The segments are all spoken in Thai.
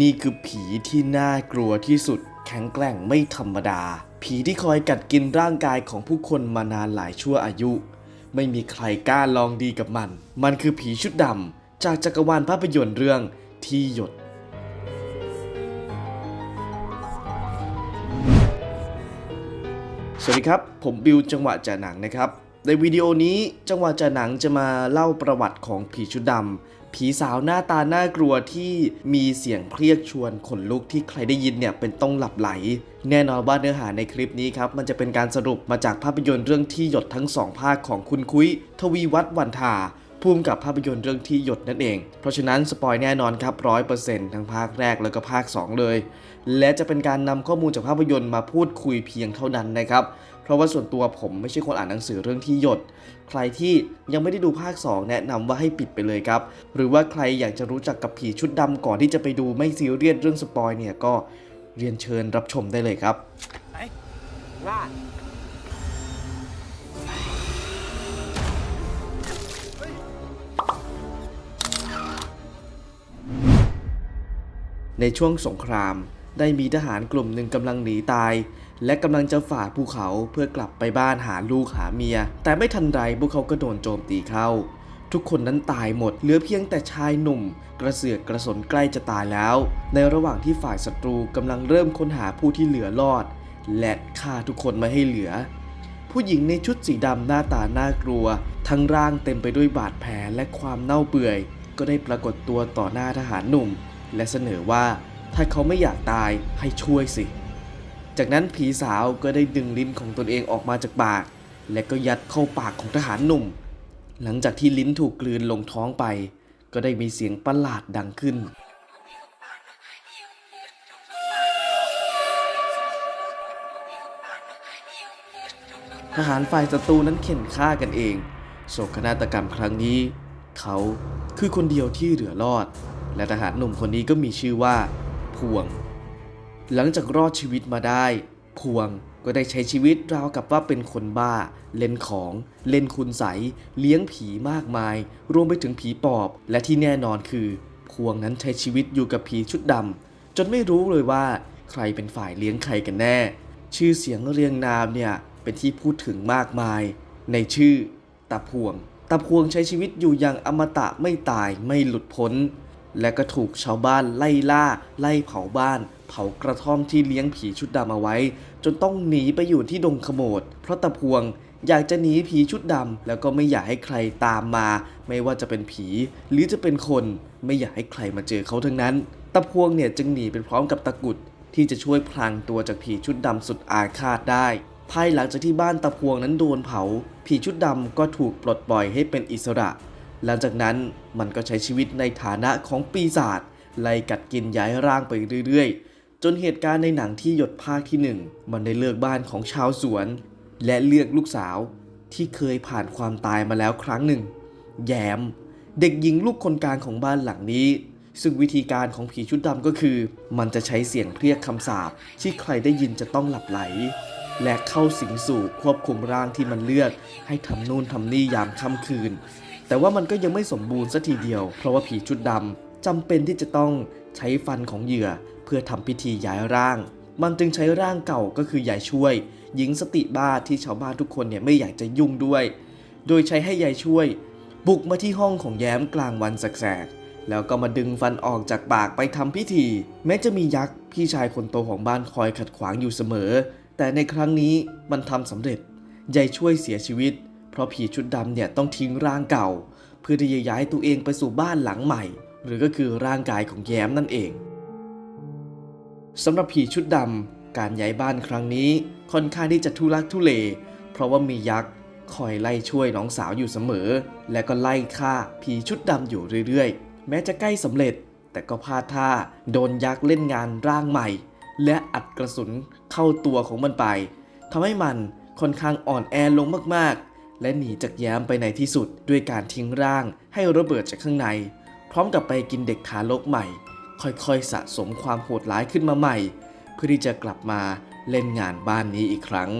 นี่คือผีที่น่ากลัวที่สุด แข็งแกร่งไม่ธรรมดา ผีที่คอยกัดกินร่างกายของผู้คนมานานหลายชั่วอายุ ไม่มีใครกล้าลองดีกับมัน มันคือผีชุดดำจากจักรวาลภาพยนตร์เรื่องที่หยดสวัสดีครับ ผมบิวจังหวะจ่าหนังนะครับ ในวิดีโอนี้จังหวะจ่าหนังจะมาเล่าประวัติของผีชุดดำ ผีสาวหน้าตาน่ากลัวที่มีเสียงเพรียกชวนขนลุกที่ใครได้ยินเนี่ยเป็นต้องหลับไหล แน่นอนว่าเนื้อหาในคลิปนี้ครับ มันจะเป็นการสรุปมาจากภาพยนตร์เรื่องที่หยดทั้งสองภาคของคุณคุ้ย ทวีวัฒน์วันทา ภูมิกับภาพยนตร์เรื่องที่หยดนั่นเอง เพราะฉะนั้นสปอยแน่นอนครับร้อยเปอร์เซ็นต์ทั้งภาคแรกแล้วก็ภาค 2 เลย และจะเป็นการนำข้อมูลจากภาพยนตร์มาพูดคุยเพียงเท่านั้นนะครับ เพราะว่าส่วนตัวผมไม่ใช่คนอ่านหนังสือเรื่องที่หยด ใครที่ยังไม่ได้ดูภาค 2 แนะนำว่าให้ปิดไปเลยครับ หรือว่าใครอยากจะรู้จักกับผีชุดดำก่อนที่จะไปดูไม่ซีเรียสเรื่องสปอยเนี่ยก็เรียนเชิญรับชมได้เลยครับว่า ในช่วงสงคราม ได้มีทหารกลุ่มหนึ่งกำลังหนีตาย และกำลังจะฝ่าภูเขาเพื่อกลับไปบ้านหาลูกหาเมีย แต่ไม่ทันไรพวกเขาก็โดนโจมตีเข้า ทุกคนนั้นตายหมด เหลือเพียงแต่ชายหนุ่ม กระเสือกกระสนใกล้จะตายแล้ว ในระหว่างที่ฝ่ายศัตรูกำลังเริ่มค้นหาผู้ที่เหลือรอด และฆ่าทุกคนไม่ให้เหลือ ผู้หญิงในชุดสีดำหน้าตาน่ากลัว ทั้งร่างเต็มไปด้วยบาดแผลและความเน่าเปื่อย ก็ได้ปรากฏตัวต่อหน้าทหารหนุ่ม และเสนอว่าถ้าเขาไม่อยากตายให้ช่วยสิ จากนั้นผีสาวก็ได้ดึงลิ้นของตนเองออกมาจากปาก และก็ยัดเข้าปากของทหารหนุ่ม หลังจากที่ลิ้นถูกกลืนลงท้องไป ก็ได้มีเสียงประหลาดดังขึ้น ทหารฝ่ายศัตรูนั้นเข็นฆ่ากันเองโศกนาฏกรรมครั้งนี้ เขาคือคนเดียวที่เหลือรอด และทหารหนุ่มคนนี้ก็มีชื่อว่า พวง หลังจากรอดชีวิตมาได้ พวงก็ได้ใช้ชีวิตราวกับว่าเป็นคนบ้า เล่นของ เล่นคุณใส เลี้ยงผีมากมาย รวมไปถึงผีปอบ และที่แน่นอนคือ พวงนั้นใช้ชีวิตอยู่กับผีชุดดำจนไม่รู้เลยว่า ใครเป็นฝ่ายเลี้ยงใครกันแน่ ชื่อเสียงเรียงนามเนี่ยเป็นที่พูดถึงมากมาย ในชื่อตาพวงตาพวงใช้ชีวิตอยู่อย่างอมตะไม่ตายไม่หลุดพ้น และก็ถูกชาวบ้านไล่ล่า ไล่เผาบ้าน เผากระท่อมที่เลี้ยงผีชุดดำเอาไว้ จนต้องหนีไปอยู่ที่ดงขโมด เพราะตาพวงอยากจะหนีผีชุดดำแล้วก็ไม่อยากให้ใครตามมา ไม่ว่าจะเป็นผีหรือจะเป็นคนไม่อยากให้ใครมาเจอเขาทั้งนั้นตาพวงเนี่ยจึงหนีไปพร้อมกับตะกุดที่จะช่วยพลางตัวจากผีชุดดำสุดอาฆาตได้ ภายหลังจากที่บ้านตะพวงนั้นโดนเผา ผีชุดดำก็ถูกปลดปล่อยให้เป็นอิสระ หลังจากนั้นมันก็ใช้ชีวิตในฐานะของปีศาจไล่กัดกินย้ายร่างไปเรื่อยๆ จนเหตุการณ์ในหนังที่หยดภาคที่หนึ่งมันได้เลือกบ้านของชาวสวน และเลือกลูกสาวที่เคยผ่านความตายมาแล้วครั้งหนึ่ง แยม เด็กหญิงลูกคนกลางของบ้านหลังนี้ ซึ่งวิธีการของผีชุดดำก็คือ มันจะใช้เสียงเรียกคำสาปที่ใครได้ยินจะต้องหลับไหล และเข้าสิงสู่ควบคุมร่างที่มันเลือก ให้ทำนู่นทำนี่ยามค่ำคืน แต่ว่ามันก็ยังไม่สมบูรณ์สัทีเดียว เพราะว่าผีชุดดำจำเป็นที่จะต้องใช้ฟันของเหยื่อ เพื่อทำพิธีย้ายร่าง มันจึงใช้ร่างเก่าก็คือยายช่วย หญิงสติบ้าที่ชาวบ้านทุกคนเนี่ยไม่อยากจะยุ่งด้วย โดยใช้ให้ยายช่วย บุกมาที่ห้องของแย้มกลางวันแสกแล้วก็มาดึงฟันออกจากปากไปทำพิธี แม้จะมียักษ์พี่ชายคนโตของบ้านคอยขัดขวางอยู่เสมอ แต่ในครั้งนี้มันทำสำเร็จยายช่วยเสียชีวิต เพราะผีชุดดำเนี่ยต้องทิ้งร่างเก่า เพื่อที่จะย้ายตัวเองไปสู่บ้านหลังใหม่ หรือก็คือร่างกายของแย้มนั่นเองสำหรับผีชุดดำการย้ายบ้านครั้งนี้ค่อนข้างที่จะทุลักทุเล เพราะว่ามียักษ์คอยไล่ช่วยน้องสาวอยู่เสมอ และก็ไล่ฆ่าผีชุดดำอยู่เรื่อยๆ แม้จะใกล้สำเร็จ แต่ก็พลาดท่าโดนยักษ์เล่นงานร่างใหม่ และอัดกระสุนเข้าตัวของมันไปทำให้มันค่อนข้างอ่อนแอลงมากๆ และหนีจากแย้มไปในที่สุดด้วยการทิ้งร่างให้ระเบิดจากข้างใน พร้อมกับไปกินเด็กทารกใหม่ ค่อยๆสะสมความโหดร้ายขึ้นมาใหม่ เพื่อที่จะกลับมาเล่นงานบ้านนี้อีกครั้ง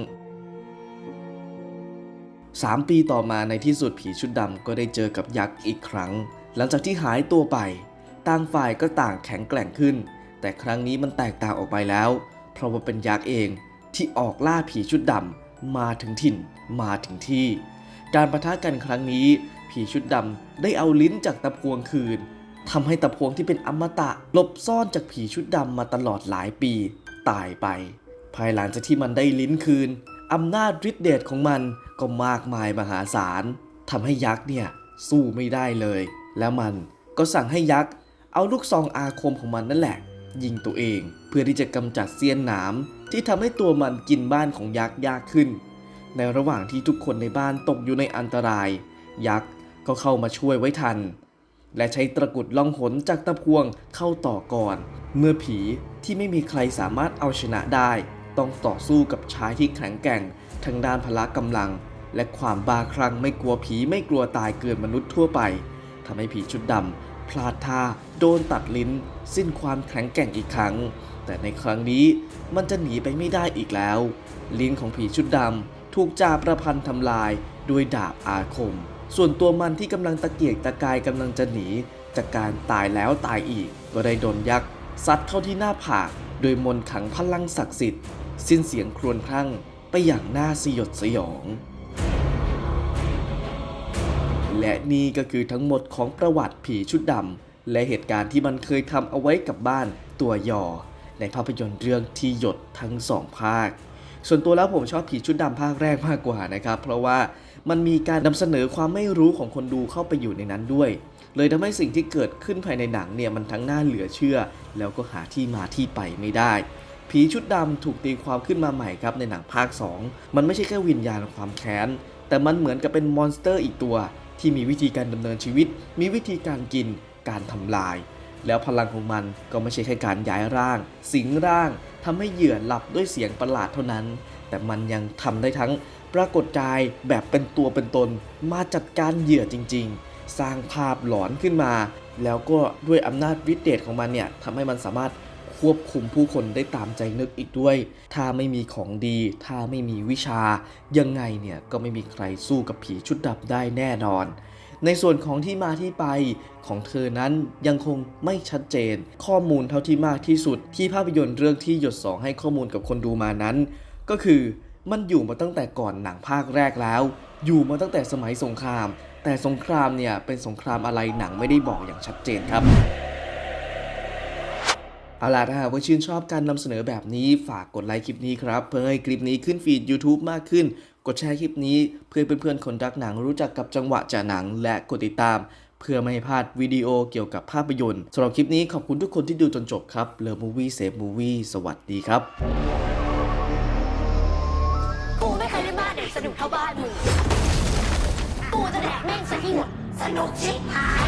3 ปีต่อมาในที่สุดผีชุดดำก็ได้เจอกับยักษ์อีกครั้ง หลังจากที่หายตัวไป ต่างฝ่ายก็ต่างแข็งแกร่งขึ้น แต่ครั้งนี้มันแตกต่างออกไปแล้ว เพราะว่าเป็นยักษ์เองที่ออกล่าผีชุดดำ มาถึงถิ่น มาถึงที่ การประทะกันครั้งนี้ ผีชุดดำได้เอาลิ้นจากตะพวงคืนทำให้ตะพวงที่เป็นอมตะหลบซ่อนจากผีชุดดำมาตลอดหลายปี ตายไป ภายหลังจากที่มันได้ลิ้นคืนอำนาจฤทธิเดชของมันก็มากมายมหาศาลทำให้ยักษ์เนี่ยสู้ไม่ได้เลย แล้วมันก็สั่งให้ยักษ์เอาลูกซองอาคมของมันนั่นแหละ ยิงตัวเอง เพื่อที่จะกำจัดเสี้ยนหนามที่ทำให้ตัวมันกินบ้านของยักษ์ยากขึ้น ในระหว่างที่ทุกคนในบ้านตกอยู่ในอันตราย ยักษ์ก็เข้ามาช่วยไว้ทัน และใช้ตะกุดล่องหนจากตะพวงเข้าต่อก่อน เมื่อผีที่ไม่มีใครสามารถเอาชนะได้ ต้องต่อสู้กับชายที่แข็งแกร่งทางด้านพละกำลัง และความบาคลั่งไม่กลัวผีไม่กลัวตายเกินมนุษย์ทั่วไปทำให้ผีชุดดำ พลาดท่าโดนตัดลิ้น สิ้นความแข็งแกร่งอีกครั้ง แต่ในครั้งนี้มันจะหนีไปไม่ได้อีกแล้ว ลิ้นของผีชุดดำถูกจ่าประพันธ์ทำลายด้วยดาบอาคม ส่วนตัวมันที่กำลังตะเกียกตะกายกำลังจะหนีจากการตายแล้วตายอีก ก็ได้โดนยักษ์ซัดเข้าที่หน้าผาก โดยมนขังพลังศักดิ์สิทธิ์ สิ้นเสียงครวญครั่งไปอย่างน่าสยดสยอง และนี่ก็คือทั้งหมดของประวัติผีชุดดำและเหตุการณ์ที่มันเคยทำเอาไว้กับบ้านตัวยอ ในภาพยนตร์เรื่องที่หยดทั้งสองภาค ส่วนตัวแล้วผมชอบผีชุดดำภาคแรกมากกว่านะครับ เพราะว่ามันมีการนำเสนอความไม่รู้ของคนดูเข้าไปอยู่ในนั้นด้วย เลยทำให้สิ่งที่เกิดขึ้นภายในหนังเนี่ยมันทั้งน่าเหลือเชื่อ แล้วก็หาที่มาที่ไปไม่ได้ผีชุดดำถูกตีความขึ้นมาใหม่ครับในหนังภาค 2 มันไม่ใช่แค่วิญญาณความแค้น แต่มันเหมือนกับเป็นมอนสเตอร์อีกตัว ที่มีวิธีการดำเนินชีวิต มีวิธีการกิน การทำลาย แล้วพลังของมันก็ไม่ใช่แค่การย้ายร่าง สิงร่างทำให้เหยื่อหลับด้วยเสียงประหลาดเท่านั้น แต่มันยังทำได้ทั้งปรากฏกายแบบเป็นตัวเป็นตน มาจัดการเหยื่อจริง ๆ สร้างภาพหลอนขึ้นมา แล้วก็ด้วยอำนาจวิเดชของมันเนี่ยทำให้มันสามารถ ควบคุมผู้คนได้ตามใจนึกอีกด้วย ถ้าไม่มีของดี ถ้าไม่มีวิชา ยังไงเนี่ยก็ไม่มีใครสู้กับผีชุดดำได้แน่นอน ในส่วนของที่มาที่ไปของเธอนั้นยังคงไม่ชัดเจน ข้อมูลเท่าที่มากที่สุด ที่ภาพยนตร์เรื่องที่หยดสองให้ข้อมูลกับคนดูมานั้น ก็คือมันอยู่มาตั้งแต่ก่อนหนังภาคแรกแล้ว อยู่มาตั้งแต่สมัยสงคราม แต่สงครามเนี่ยเป็นสงครามอะไรหนังไม่ได้บอกอย่างชัดเจนครับ เอาล่ะถ้าหากว่าชื่นชอบการนำเสนอแบบนี้ฝากกดไลค์คลิปนี้ครับ เพื่อให้คลิปนี้ขึ้นฟีด YouTube มากขึ้น กดแชร์คลิปนี้เพื่อเพื่อนๆคนรักหนังรู้จักกับจังหวะจ่าหนัง และกดติดตาม เพื่อไม่ให้พลาดวิดีโอเกี่ยวกับภาพยนตร์สำหรับคลิปนี้ขอบคุณทุกคนที่ดูจนจบครับเล v มูวี่เซฟมูวี่สวัสดีครับกูไม่เคยได้บ้านไหนสนุกเท่าบ้านมึงกูจะแดกแม่งซะที่หมดสนุกชิบหาย